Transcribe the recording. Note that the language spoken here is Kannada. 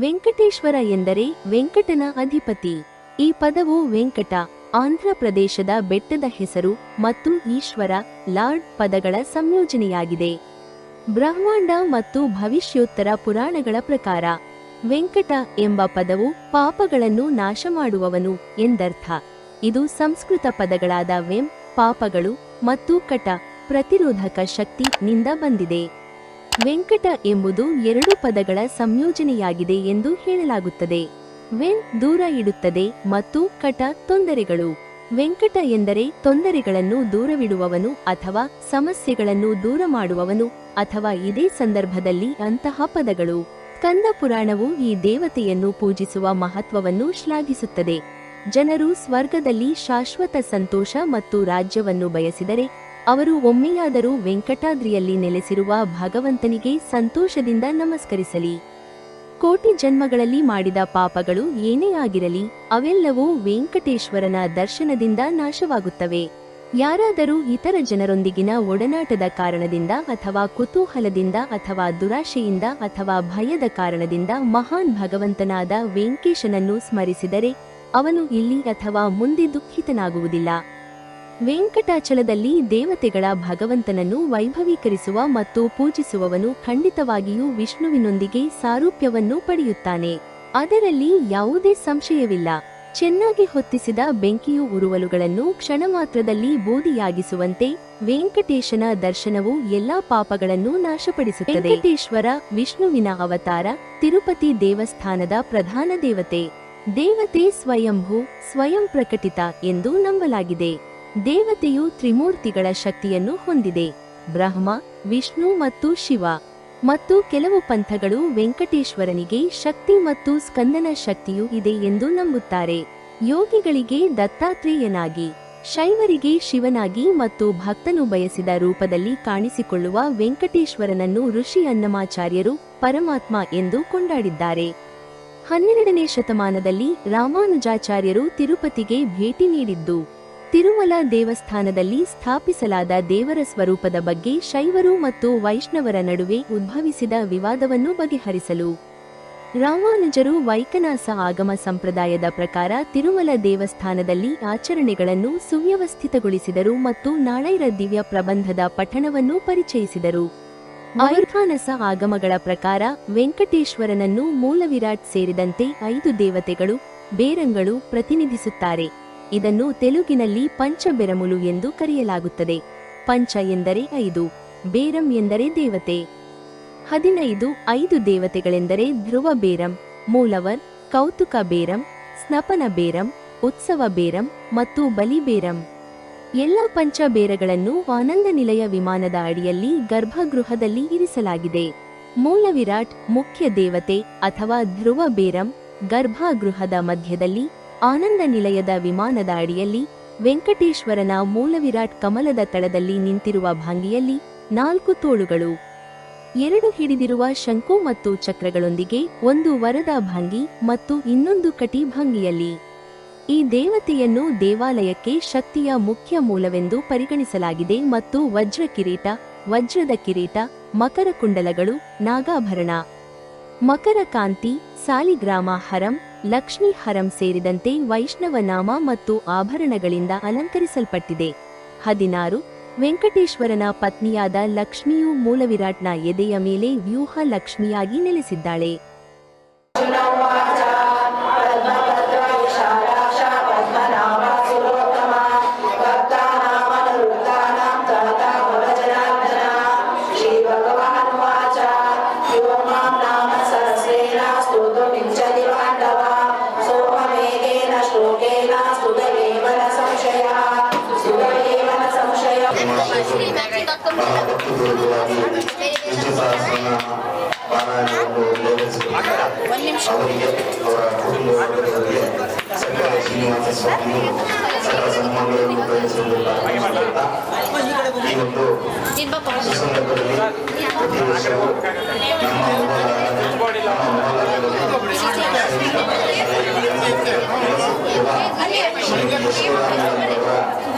ವೆಂಕಟೇಶ್ವರ ಎಂದರೆ ವೆಂಕಟನ ಅಧಿಪತಿ. ಈ ಪದವು ವೆಂಕಟ, ಆಂಧ್ರ ಪ್ರದೇಶದ ಬೆಟ್ಟದ ಹೆಸರು ಮತ್ತು ಈಶ್ವರ, ಲಾರ್ಡ್ ಪದಗಳ ಸಂಯೋಜನೆಯಾಗಿದೆ. ಬ್ರಹ್ಮಾಂಡ ಮತ್ತು ಭವಿಷ್ಯೋತ್ತರ ಪುರಾಣಗಳ ಪ್ರಕಾರ, ವೆಂಕಟ ಎಂಬ ಪದವು ಪಾಪಗಳನ್ನು ನಾಶ ಮಾಡುವವನು ಎಂದರ್ಥ. ಇದು ಸಂಸ್ಕೃತ ಪದಗಳಾದ ವೆಂ, ಪಾಪಗಳು ಮತ್ತು ಕಟ, ಪ್ರತಿರೋಧಕ ಶಕ್ತಿ ನಿಂದ ಬಂದಿದೆ. ವೆಂಕಟ ಎಂಬುದು ಎರಡು ಪದಗಳ ಸಂಯೋಜನೆಯಾಗಿದೆ ಎಂದು ಹೇಳಲಾಗುತ್ತದೆ. ವೆನ್ ದೂರ ಇಡುತ್ತದೆ ಮತ್ತು ಕಟ ತೊಂದರೆಗಳು. ವೆಂಕಟ ಎಂದರೆ ತೊಂದರೆಗಳನ್ನು ದೂರವಿಡುವವನು ಅಥವಾ ಸಮಸ್ಯೆಗಳನ್ನು ದೂರ ಮಾಡುವವನು ಅಥವಾ ಇದೇ ಸಂದರ್ಭದಲ್ಲಿ ಅಂತಹ ಪದಗಳು. ಕಂದ ಪುರಾಣವು ಈ ದೇವತೆಯನ್ನು ಪೂಜಿಸುವ ಮಹತ್ವವನ್ನು ಶ್ಲಾಘಿಸುತ್ತದೆ. ಜನರು ಸ್ವರ್ಗದಲ್ಲಿ ಶಾಶ್ವತ ಸಂತೋಷ ಮತ್ತು ರಾಜ್ಯವನ್ನು ಬಯಸಿದರೆ ಅವರು ಒಮ್ಮೆಯಾದರೂ ವೆಂಕಟಾದ್ರಿಯಲ್ಲಿ ನೆಲೆಸಿರುವ ಭಗವಂತನಿಗೆ ಸಂತೋಷದಿಂದ ನಮಸ್ಕರಿಸಲಿ. ಕೋಟಿ ಜನ್ಮಗಳಲ್ಲಿ ಮಾಡಿದ ಪಾಪಗಳು ಏನೇ ಆಗಿರಲಿ, ಅವೆಲ್ಲವೂ ವೆಂಕಟೇಶ್ವರನ ದರ್ಶನದಿಂದ ನಾಶವಾಗುತ್ತವೆ. ಯಾರಾದರೂ ಇತರ ಜನರೊಂದಿಗಿನ ಒಡನಾಟದ ಕಾರಣದಿಂದ ಅಥವಾ ಕುತೂಹಲದಿಂದ ಅಥವಾ ದುರಾಶೆಯಿಂದ ಅಥವಾ ಭಯದ ಕಾರಣದಿಂದ ಮಹಾನ್ ಭಗವಂತನಾದ ವೆಂಕೇಶನನ್ನು ಸ್ಮರಿಸಿದರೆ, ಅವನು ಇಲ್ಲಿ ಅಥವಾ ಮುಂದೆ ದುಃಖಿತನಾಗುವುದಿಲ್ಲ. ವೆಂಕಟಾಚಲದಲ್ಲಿ ದೇವತೆಗಳ ಭಗವಂತನನ್ನು ವೈಭವೀಕರಿಸುವ ಮತ್ತು ಪೂಜಿಸುವವನು ಖಂಡಿತವಾಗಿಯೂ ವಿಷ್ಣುವಿನೊಂದಿಗೆ ಸಾರೂಪ್ಯವನ್ನು ಪಡೆಯುತ್ತಾನೆ. ಅದರಲ್ಲಿ ಯಾವುದೇ ಸಂಶಯವಿಲ್ಲ. ಚೆನ್ನಾಗಿ ಹೊತ್ತಿಸಿದ ಬೆಂಕಿಯು ಉರುವಲುಗಳನ್ನು ಕ್ಷಣಮಾತ್ರದಲ್ಲಿ ಬೋಧಿಯಾಗಿಸುವಂತೆ ವೆಂಕಟೇಶನ ದರ್ಶನವು ಎಲ್ಲಾ ಪಾಪಗಳನ್ನು ನಾಶಪಡಿಸುತ್ತದೆ. ವೆಂಕಟೇಶ್ವರ ವಿಷ್ಣುವಿನ ಅವತಾರ ತಿರುಪತಿ ದೇವಸ್ಥಾನದ ಪ್ರಧಾನ ದೇವತೆ. ದೇವತೆ ಸ್ವಯಂಭೂ, ಸ್ವಯಂ ಪ್ರಕಟಿತ ಎಂದು ನಂಬಲಾಗಿದೆ. ದೇವತೆಯು ತ್ರಿಮೂರ್ತಿಗಳ ಶಕ್ತಿಯನ್ನು ಹೊಂದಿದೆ. ಬ್ರಹ್ಮ, ವಿಷ್ಣು ಮತ್ತು ಶಿವ ಮತ್ತು ಕೆಲವು ಪಂಥಗಳು ವೆಂಕಟೇಶ್ವರನಿಗೆ ಶಕ್ತಿ ಮತ್ತು ಸ್ಕಂದನ ಶಕ್ತಿಯೂ ಇದೆ ಎಂದು ನಂಬುತ್ತಾರೆ. ಯೋಗಿಗಳಿಗೆ ದತ್ತಾತ್ರೇಯನಾಗಿ, ಶೈವರಿಗೆ ಶಿವನಾಗಿ ಮತ್ತು ಭಕ್ತನು ಬಯಸಿದ ರೂಪದಲ್ಲಿ ಕಾಣಿಸಿಕೊಳ್ಳುವ ವೆಂಕಟೇಶ್ವರನನ್ನು ಋಷಿ ಅನ್ನಮಾಚಾರ್ಯರು ಪರಮಾತ್ಮ ಎಂದು ಕೊಂಡಾಡಿದ್ದಾರೆ. ಹನ್ನೆರಡನೇ ಶತಮಾನದಲ್ಲಿ ರಾಮಾನುಜಾಚಾರ್ಯರು ತಿರುಪತಿಗೆ ಭೇಟಿ ನೀಡಿದ್ದು. ತಿರುಮಲ ದೇವಸ್ಥಾನದಲ್ಲಿ ಸ್ಥಾಪಿಸಲಾದ ದೇವರ ಸ್ವರೂಪದ ಬಗ್ಗೆ ಶೈವರು ಮತ್ತು ವೈಷ್ಣವರ ನಡುವೆ ಉದ್ಭವಿಸಿದ ವಿವಾದವನ್ನು ಬಗೆಹರಿಸಲು. ರಾಮಾನುಜರು ವೈಕನಾಸ ಆಗಮ ಸಂಪ್ರದಾಯದ ಪ್ರಕಾರ ತಿರುಮಲ ದೇವಸ್ಥಾನದಲ್ಲಿ ಆಚರಣೆಗಳನ್ನು ಸುವ್ಯವಸ್ಥಿತಗೊಳಿಸಿದರು ಮತ್ತು ನಾಳೈರ ದಿವ್ಯ ಪ್ರಬಂಧದ ಪಠಣವನ್ನು ಪರಿಚಯಿಸಿದರು. ವೈಖಾನಸ ಆಗಮಗಳ ಪ್ರಕಾರ ವೆಂಕಟೇಶ್ವರನನ್ನು ಮೂಲವಿರಾಟ್ ಸೇರಿದಂತೆ ಐದು ದೇವತೆಗಳು, ಬೇರಂಗಳು ಪ್ರತಿನಿಧಿಸುತ್ತಾರೆ. ಇದನ್ನು ತೆಲುಗಿನಲ್ಲಿ ಪಂಚಬೆರಮುಲು ಎಂದು ಕರೆಯಲಾಗುತ್ತದೆ. ಪಂಚ ಎಂದರೆ ಐದು, ಬೇರಂ ಎಂದರೆ ದೇವತೆ. ಹದಿನೈದು, ಐದು ದೇವತೆಗಳೆಂದರೆ ಧ್ರುವ ಬೇರಂ ಮೂಲವರ್ ಕೌತುಕ ಬೇರಂ ಸ್ನಪನ ಬೇರಂ ಉತ್ಸವ ಬೇರಂ ಮತ್ತು ಬಲಿಬೇರಂ. ಎಲ್ಲ ಪಂಚ ಬೇರಗಳನ್ನು ಆನಂದ ನಿಲಯ ವಿಮಾನದ ಅಡಿಯಲ್ಲಿ ಗರ್ಭಗೃಹದಲ್ಲಿ ಇರಿಸಲಾಗಿದೆ. ಮೂಲ ವಿರಾಟ್ ಮುಖ್ಯ ದೇವತೆ ಅಥವಾ ಧ್ರುವ ಬೇರಂ ಗರ್ಭಗೃಹದ ಮಧ್ಯದಲ್ಲಿ ಆನಂದ ನಿಲಯದ ವಿಮಾನದ ಅಡಿಯಲ್ಲಿ ವೆಂಕಟೇಶ್ವರನ ಮೂಲವಿರಾಟ್ ಕಮಲದ ತಳದಲ್ಲಿ ನಿಂತಿರುವ ಭಂಗಿಯಲ್ಲಿ ನಾಲ್ಕು ತೋಳುಗಳು. ಎರಡು ಹಿಡಿದಿರುವ ಶಂಕು ಮತ್ತು ಚಕ್ರಗಳೊಂದಿಗೆ ಒಂದು ವರದ ಭಂಗಿ ಮತ್ತು ಇನ್ನೊಂದು ಕಟಿ ಭಂಗಿಯಲ್ಲಿ. ಈ ದೇವತೆಯನ್ನು ದೇವಾಲಯಕ್ಕೆ ಶಕ್ತಿಯ ಮುಖ್ಯ ಮೂಲವೆಂದು ಪರಿಗಣಿಸಲಾಗಿದೆ ಮತ್ತು ವಜ್ರ ಕಿರೀಟ, ವಜ್ರದ ಕಿರೀಟ, ಮಕರ ಕುಂಡಲಗಳು, ನಾಗಾಭರಣ. ಮಕರ ಕಾಂತಿ, ಸಾಲಿಗ್ರಾಮ ಹರಂ ಲಕ್ಷ್ಮೀ ಹರಂ ಸೇರಿದಂತೆ ವೈಷ್ಣವ ನಾಮ ಮತ್ತು ಆಭರಣಗಳಿಂದ ಅಲಂಕರಿಸಲ್ಪಟ್ಟಿದೆ. ಹದಿನಾರು, ವೆಂಕಟೇಶ್ವರನ ಪತ್ನಿಯಾದ ಲಕ್ಷ್ಮಿಯು ಮೂಲವಿರಾಟ್ನ ಎದೆಯ ಮೇಲೆ ವ್ಯೂಹ ಲಕ್ಷ್ಮಿಯಾಗಿ ನೆಲೆಸಿದ್ದಾಳೆ. ಬಹಳ ಭಕ್ತಿಪೂರ್ವಕವಾಗಿ ವಿಷ್ಣು ಸಹಸ್ರನಾಮ ಪಾರಾಯಣವನ್ನು ನೆರವೇರಿಸಿದ್ದಾರೆ ಅವರಿಗೆ ಅವರ ಕುಟುಂಬ ವರ್ಗದವರಿಗೆ ಸಕಲ ಶ್ರೀನಿವಾಸ ಸ್ವಾಮಿಯು ಸಕಲ ಸನ್ಮಾನಗಳನ್ನು ಕಳಿಸುವುದಿಲ್ಲ ಈ ಒಂದು ಸುಸಂದರ್ಭದಲ್ಲಿ ಪ್ರತಿ ವರ್ಷವೂ ನಮ್ಮ ಊರ- ನಮ್ಮ